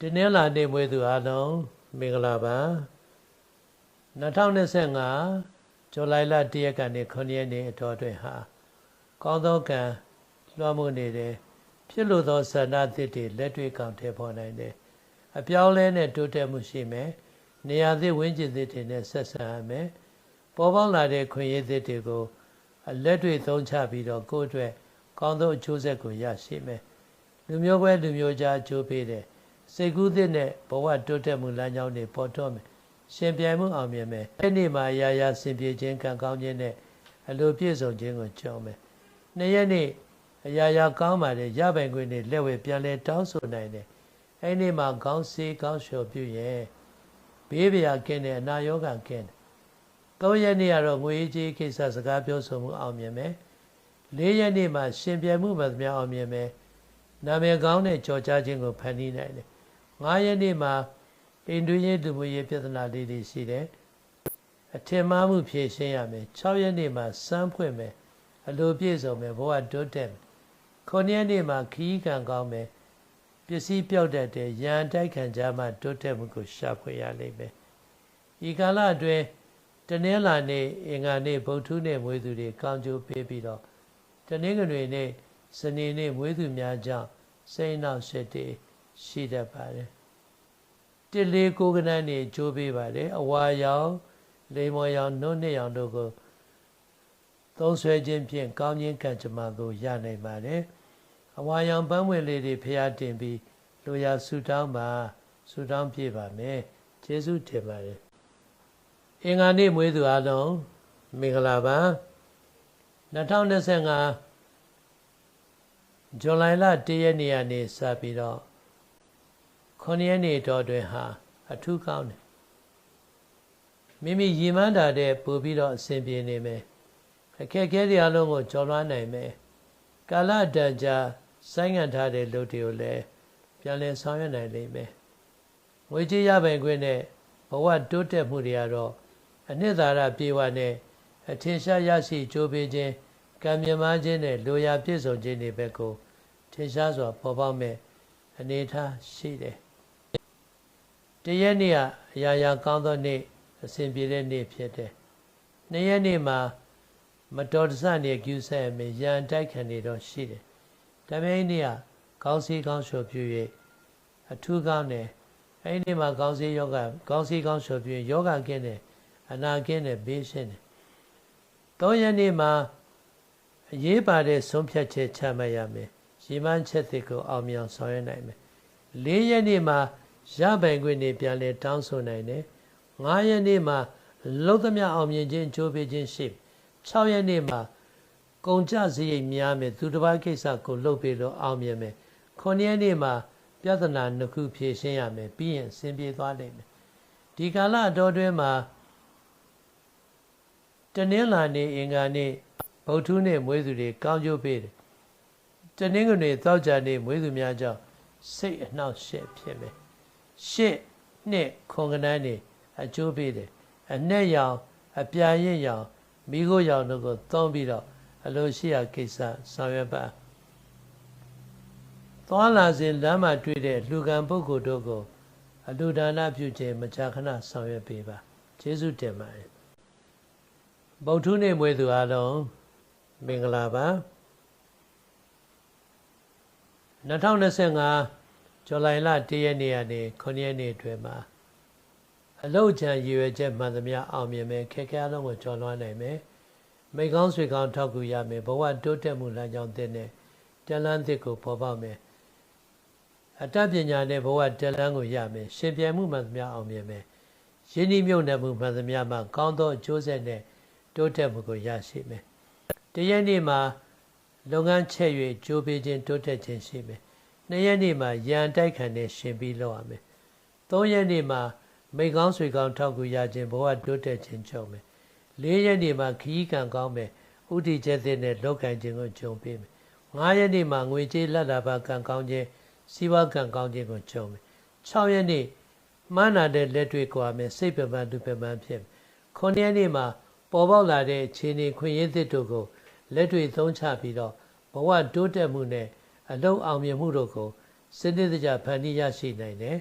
ဒီနေ့လာနေမွေးသူအားလုံးမင်္ဂလာပါ2025ဇူလိုင်လ1ရက်ကနေ9ရက်နေ့အတော်အတွင်းဟာကောင်းသောကံလွှမ်းမိုးနေတဲ့ဖြစ်လို့သောဆန္ဒသစ်တွေလက်တွေ့ကောင်ထည့်ဖော်နိုင်တယ်အပြောင်းလဲနဲ့တိုးတက်မှုရှိမယ်နေရာသစ်ဝင်းကျင်သစ်တွေနဲ့ဆက်ဆံရမယ်ပေါ်ပေါက်လာတဲ့ခွင့်ရသစ်တွေကိုလက်တွေ့သုံးချပြီးတော့ကိုယ့်အတွက်ကောင်းသောအကျိုးဆက်ကိုရရှိမယ်လူမျိုးပဲလူမျိုးကြားအကျိုးပေးတယ် စိတ်ကူးသစ်နဲ့ဘဝတိုးတက်မှုလမ်းကြောင်းတွေပေါ်ထွန်းမယ်ရှင်ပြိုင်မှုအောင်မြင်မယ်အဲ့ဒီမှာရာရာဆင်ပြေခြင်းကံကောင်းခြင်းနဲ့အလိုပြည့်စုံခြင်းကိုကြုံမယ်နေ့ရက်နေ့အရာရာကောင်းပါတယ်ရပိုင်ခွင့်နဲ့လက်ဝဲပြန်လဲတောင်းဆိုနိုင်တယ်အဲ့ဒီမှာကောင်းစေးကောင်းလျှော်ပြုရဲ့ဘေးဗျာကင်းတဲ့အနာရောဂါကင်းတယ်သုံးရက်နေ့ကတော့ငွေကြေးကိစ္စစကားပြောဆိုမှုအောင်မြင်မယ်လေးရက်နေ့မှာရှင်ပြိုင်မှုမှသမျှအောင်မြင်မယ်နာမည်ကောင်းတဲ့ကြော်ကြားခြင်းကိုဖန်တီးနိုင်တယ် 9ရက်နေ့မှာအိန္ဒိယလူမျိုးရေးပြဿနာလေးတွေရှိတယ်အထင်မှားမှုဖြေရှင်းရမယ်6ရက်နေ့မှာစမ်းဖွင့်မယ်အလိုပြည့်စုံမယ်ဘဝတိုးတက်မယ်9ရက်နေ့မှာခီးကံကောင်းမယ်ပစ္စည်းပြောက်တတ်တဲ့ရန်တိုက်ခံကြမှတိုးတက်မှုကိုရှာဖွေရလိမ့်မယ်ဤကာလအတွင်းတနင်္လာနေ့အင်္ဂါနေ့ဗုဒ္ဓနေ့မွေးသူတွေကောင်းကျိုးပေးပြီးတော့တနင်္ဂနွေနေ့စနေနေ့မွေးသူများကြောင့်စိတ်နှောက်ရှက်တွေ ရှိတတ်ပါတယ်တစ်လေးကိုကနန်းနေကြိုးပေးပါတယ်အဝါရောင်လိမ္မော်ရောင်နှုတ်နှစ်ရောင်တို့ကိုသုံးဆွဲခြင်းဖြင့်ကောင်းခြင်းကံကြမ္မာကိုရနိုင်ပါတယ်အဝါရောင်ပန်းဝင်လေးတွေဖျားတင်ပြီးလူရဆူတောင်းပါဆူတောင်းပြပါမယ်ကျေးဇူးတင်ပါတယ်အင်္ဂါနေ့မွေးသူအလုံးမင်္ဂလာပါ2025ဇူလိုင်လ1ရက်နေ့ကနေစပြီးတော့ 9ရက်နေ့တော့တွင်ဟာ အထူးကောင်းတယ်မိမိရည်မှန်းတာတဲ့ပို့ပြီးတော့အဆင်ပြေနေမယ်အခက်အခဲတွေအလုံးကိုကျော်လွှားနိုင်မယ်ကာလတန်ကြာဆိုင်းငံ့ထားတဲ့လုပ်တွေကိုလည်းပြန်လည်ဆောင်ရွက်နိုင်လိမ့်မယ်ငွေကြေးရပိုင်ခွင့်နဲ့ဘဝတိုးတက်မှုတွေကတော့အနှစ်သာရပြေဝနဲ့အထင်ရှားရရှိကြိုးပေးခြင်းကံမြမခြင်းနဲ့လိုရာပြည့်စုံခြင်းတွေဘက်ကိုထင်ရှားစွာပေါ်ပေါက်မဲ့အနေအထားရှိတယ် တရက်နေ့ကအရာရာကောင်းသောနေ့အစဉ်ပြေတဲ့နေ့ဖြစ်တယ်နှစ်ရက်နေ့မှာမတော်တဆနေကျူးဆက်မယ်ရန်တိုက်ခံနေတော့ရှိတယ်တမိန်နေ့ကကောင်းစီကောင်းလျှော်ပြ၍အထူးကောင်းတယ်အဲ့ဒီမှာကောင်းစီယောဂကောင်းစီကောင်းလျှော်ပြယောဂကင်းတယ်အနာကင်းတယ်ဘေးရှင်းတယ်သုံးရက်နေ့မှာအရေးပါတဲ့ဆုံးဖြတ်ချက်ချမှတ်ရမယ်ရည်မှန်းချက်တွေကိုအောင်မြင်ဆောင်ရွက်နိုင်မယ်၄ရက်နေ့မှာ ရပိုင်ခွင့်တွေပြန်လဲတောင်းဆိုနိုင်တယ်၅ရက်နေ့မှာလုံးသမျှအောင်မြင်ခြင်းကြိုးပေးခြင်းရှိ6ရက်နေ့မှာကုန်ကြစရိတ်များမယ်သူတစ်ပါးကိစ္စကိုလုပ်ပြီးတော့အောင်မြင်မယ်9ရက်နေ့မှာပြဿနာနှစ်ခုဖြေရှင်းရမယ်ပြီးရင်အဆင်ပြေသွားလိမ့်မယ်ဒီကာလအတော်တွင်းမှာတနင်္လာနေ့အင်္ဂါနေ့ဗုဒ္ဓနေ့မွေးသူတွေကောင်းကျိုးပေးတယ်တနင်္ဂနွေသောကြာနေ့မွေးသူများကြောင့်စိတ်အနှောက်အယှက်ဖြစ်မယ် ရှစ်နှစ်ခွန်ကနန်းနေအကျိုးပေးတယ်အနဲ့ရောင်အပြာရင့်ရောင်မိခိုးရောင်တို့ကိုသုံးပြီးတော့အလိုရှိရာကိစ္စဆောင်ရွက်ပါသွားလာစဉ်လမ်းမှာတွေ့တဲ့လူကံပုဂ္ဂိုလ်တို့ကိုအလူဒါနပြုခြင်းမကြာခဏဆောင်ရွက်ပေးပါကျေးဇူးတင်ပါတယ်ဗုဒ္ဓနေ့မွေးသူအားလုံးမင်္ဂလာပါ2025 ဇူလိုင်လ1ရက်နေ့ကနေ9ရက်နေ့အတွင်းမှာအလုတ်ချံရည်ရွယ်ချက်မှန်သမျှအောင်မြင်မယ်ခက်ခဲအလုံးကိုကျော်လွှားနိုင်မယ်မိကောင်းဆွေကောင်းထောက်ကူရမယ်ဘဝတိုးတက်မှုလမ်းကြောင်းသစ်နဲ့တလန်းသစ်ကိုပေါ်ပေါက်မယ်အတတ်ပညာနဲ့ဘဝတလန်းကိုရမယ်ရှင်ပြိုင်မှုမှန်သမျှအောင်မြင်မယ်ရင်းနှီးမြုပ်နှံမှုမှန်သမျှမှကောင်းသောအကျိုးဆက်နဲ့တိုးတက်မှုကိုရရှိမယ်တရက်နေ့မှာလုပ်ငန်းချက်၍ကြိုးပေးခြင်းတိုးတက်ခြင်းရှိမယ် နှစ်ရက်နေ့မှာရန်တိုက်ခံနဲ့ရှင်ပြီးလောက်ရမယ်သုံးရက်နေ့မှာမိကောင်းဆွေကောင်းထောက်ကူရခြင်းဘဝတိုးတက်ခြင်းကြုံမယ်လေးရက်နေ့မှာခီးကံကောင်းမယ်ဥတီချက်တဲ့နဲ့လောက်ကံခြင်းကိုကြုံပေးမယ်ငါးရက်နေ့မှာငွေကြေးလက်လာပါကံကောင်းခြင်းစီးပွားကံကောင်းခြင်းကိုကြုံမယ်6ရက်နေ့မှန်းနာတဲ့လက်တွေ့ကွာမယ်စိတ်ပပန်းသူပပန်းဖြစ်မယ်9ရက်နေ့မှာပေါ်ပေါက်လာတဲ့ခြေနေခွင့်ရည်သစ်တို့ကိုလက်တွေ့သုံးချပြီးတော့ဘဝတိုးတက်မှုနဲ့ အလုံးအောင်မြင်မှုတို့ကိုစနစ်တကျဖန်တီးရရှိနိုင်တယ်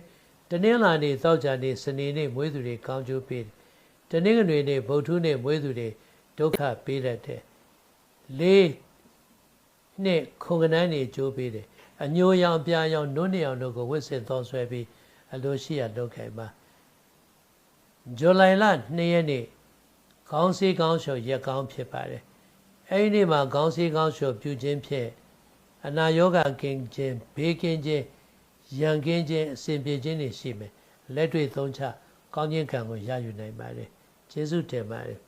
တနင်္လာနေ့သောကြာနေ့စနေနေ့မွေးသူတွေကောင်းကျိုးပေးတယ်တနင်္ဂနွေနေ့ဗုဒ္ဓနေ့မွေးသူတွေဒုက္ခပေးတတ်တယ်လေးနှစ်ခုံကနန်းနေကြိုးပေးတယ်အညိုရောင်ပြာရောင်နုနှစ်ရောင်တို့ကိုဝစ်စင်သောဆွဲပြီးအလိုရှိရလုပ်ခိုင်ပါဇူလိုင်လ2ရက်နေ့ခေါင်းစည်းကောင်းလျှော်ရက်ကောင်းဖြစ်ပါတယ်အဲဒီနေ့မှာခေါင်းစည်းကောင်းလျှော်ပြုခြင်းဖြင့် အနာယောဂကင်းခြင်းဘေးကင်းခြင်းရန်ကင်းခြင်းအစဉ်ပြေခြင်းတွေရှိမယ်လက်တွေ့သုံးချကောင်းခြင်းကံကိုရယူနိုင်ပါတယ်ကျေးဇူးတင်ပါတယ်